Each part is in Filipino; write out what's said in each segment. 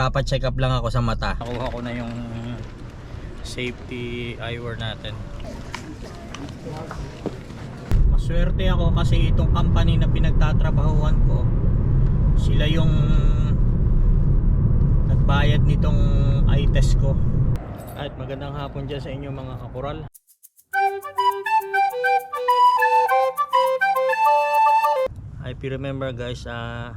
Nagpapa-check up lang ako sa mata. Nakuha ko na yung safety eyewear natin. Maswerte ako kasi itong company na pinagtatrabahuan ko, sila yung nagbayad nitong eye test ko. At magandang hapon dyan sa inyo mga kakural. If you remember guys, ah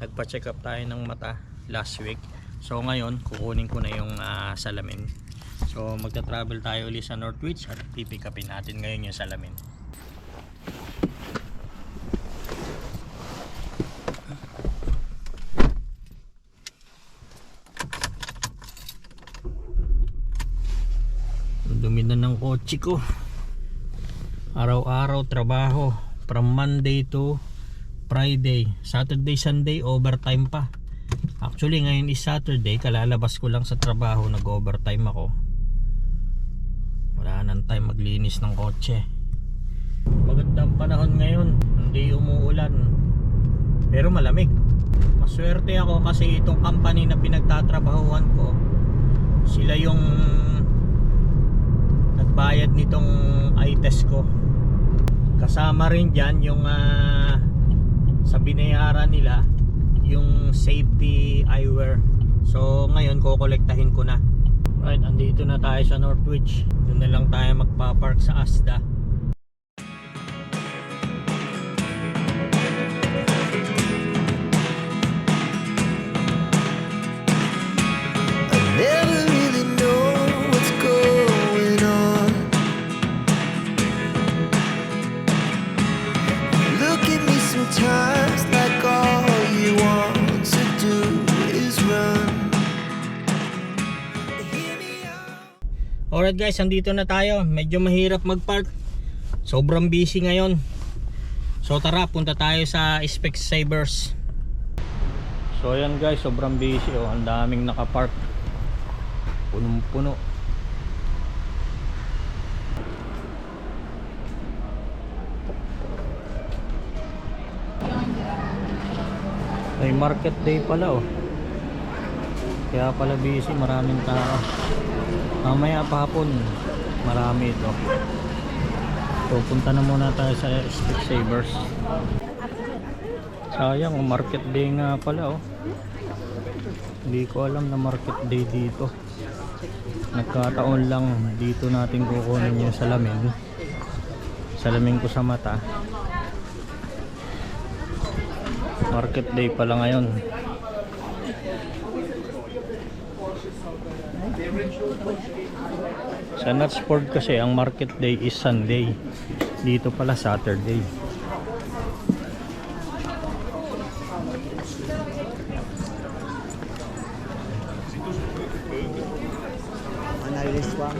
nagpa-check up tayo ng mata last week. So ngayon, kukunin ko na yung ah, salamin. So magta-travel tayo ulit sa Northwich at pipick upin natin ngayon yung salamin. Dumi na ng kotse ko. Araw-araw trabaho from Monday to Friday. Saturday, Sunday overtime pa. Actually ngayon is Saturday, kalalabas ko lang sa trabaho, nag-overtime ako. Wala nang time maglinis ng kotse. Magandang panahon ngayon, hindi umuulan. Pero malamig. Maswerte ako kasi itong company na pinagtatrabahuan ko, sila yung nagbayad nitong eye test ko. Kasama rin dyan yung ah, sa binayaran nila yung safety eyewear. So ngayon kokolektahin ko na. Right, andito na tayo sa Northwich. Doon na lang tayo magpa-park sa Asda. Alright guys, andito na tayo. Medyo mahirap mag-park. Sobrang busy ngayon. So tara, punta tayo sa Specsavers. So ayan guys, sobrang busy oh. Ang daming nakapark. Punong-puno. May market day pala oh. Kaya pala busy, maraming tao. Mamaya pa hapon, marami ito. So punta na muna tayo sa Specsavers. Sayang, oh, market day nga pala oh. Hindi ko alam na market day dito. Nagkataon lang dito natin kukunin yung salamin. Salamin ko sa mata. Market day pala ngayon. Sa Nutsport kasi ang market day is Sunday. Dito pala Saturday. I know this one.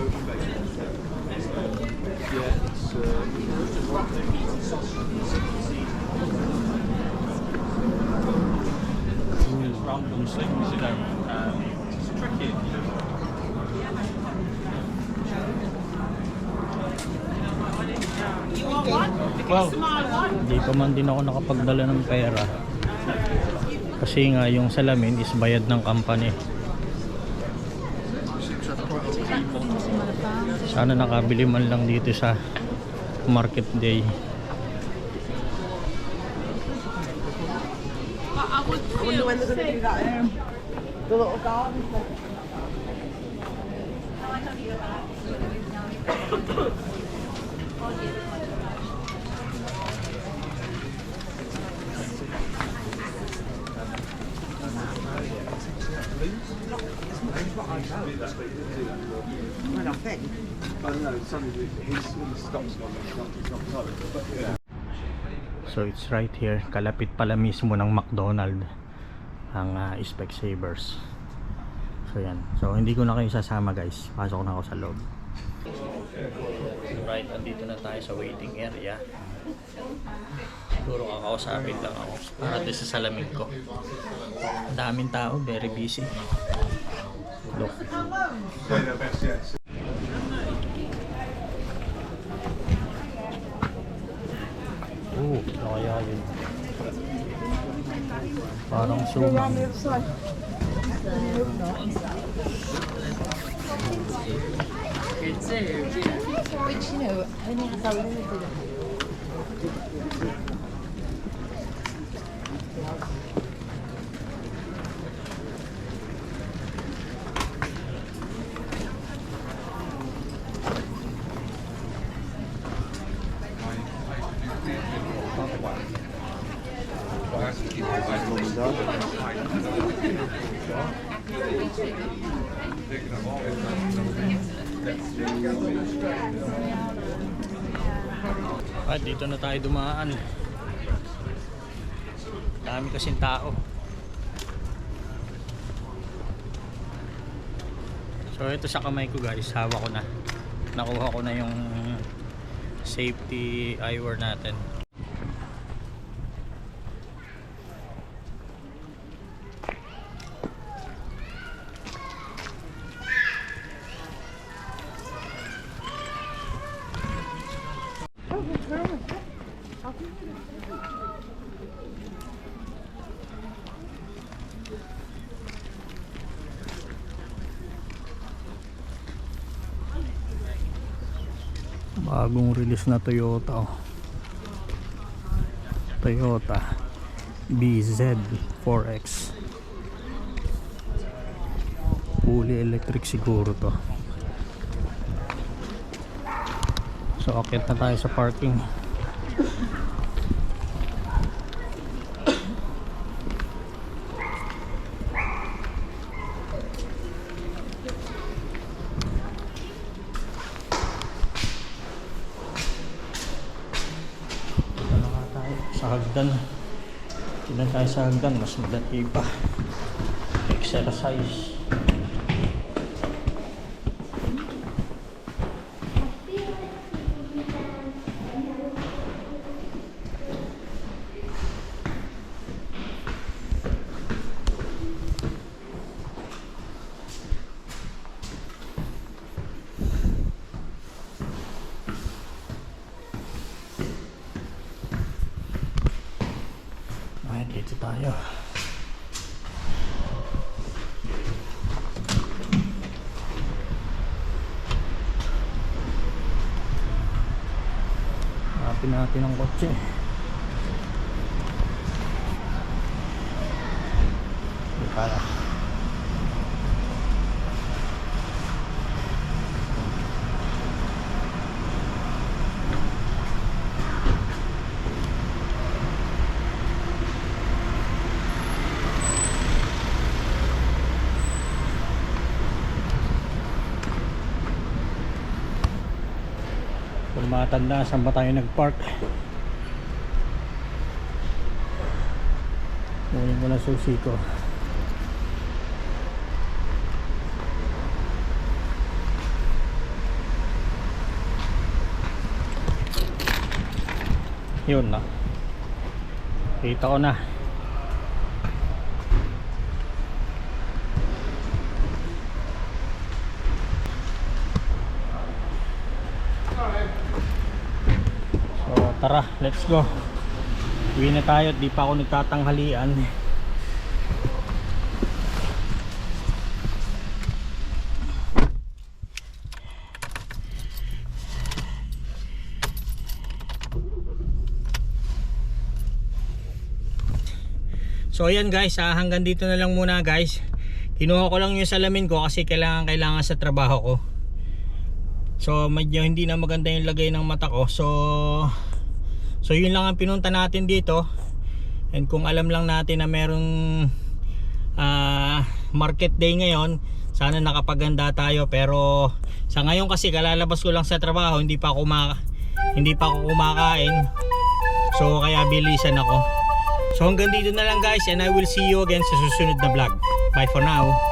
Random things, you know. Um, it's tricky. Well, hindi pa man din ako nakapagdala ng pera. Kasi nga yung salamin is bayad ng company. Sana nakabili man lang dito sa market day. I wonder when they're going to do that. Um, the little garden. So it's right here, kalapit pala mismo ng McDonald ang uh, Specsavers. So yan. So hindi ko na kayo sasama guys. Pasok na ako sa loob. Right, andito na tayo sa waiting area. Siguro kakausapin lang ako para din sa salamin ko. Daming tao, very busy. Look. Oo, ano kaya yun? Parang suman. Which, you know, only has a limited Ah, dito na tayo dumaan. Dami kasing tao. So ito sa kamay ko guys, hawak ko na. Nakuha ko na yung safety eyewear natin. Bagong release na Toyota. oh. Toyota BZ4X. Fully electric siguro to. So akit na tayo sa parking. Dito na nga tayo sa hagdan. Na tayo sa hagdan. Mas madali pa. Exercise. Ay, dito tayo. Hanapin natin ang kotse. Hindi para. Matanda, saan ba tayo nag-park? Kunin ko na susi ko. Yun na. Kita ko na. So tara, let's go. Uwi na tayo, di pa ako nagtatanghalian. So ayan guys, ah, hanggang dito na lang muna guys. Kinuha ko lang yung salamin ko kasi kailangan kailangan sa trabaho ko. So medyo hindi na maganda yung lagay ng mata ko. So So yun lang ang pinunta natin dito. And kung alam lang natin na merong ah, market day ngayon, sana nakapaganda tayo pero sa ngayon kasi kalalabas ko lang sa trabaho, hindi pa ako ma hindi pa ako kumakain. So kaya bilisan ako. So hanggang dito na lang guys and I will see you again sa susunod na vlog. Bye for now.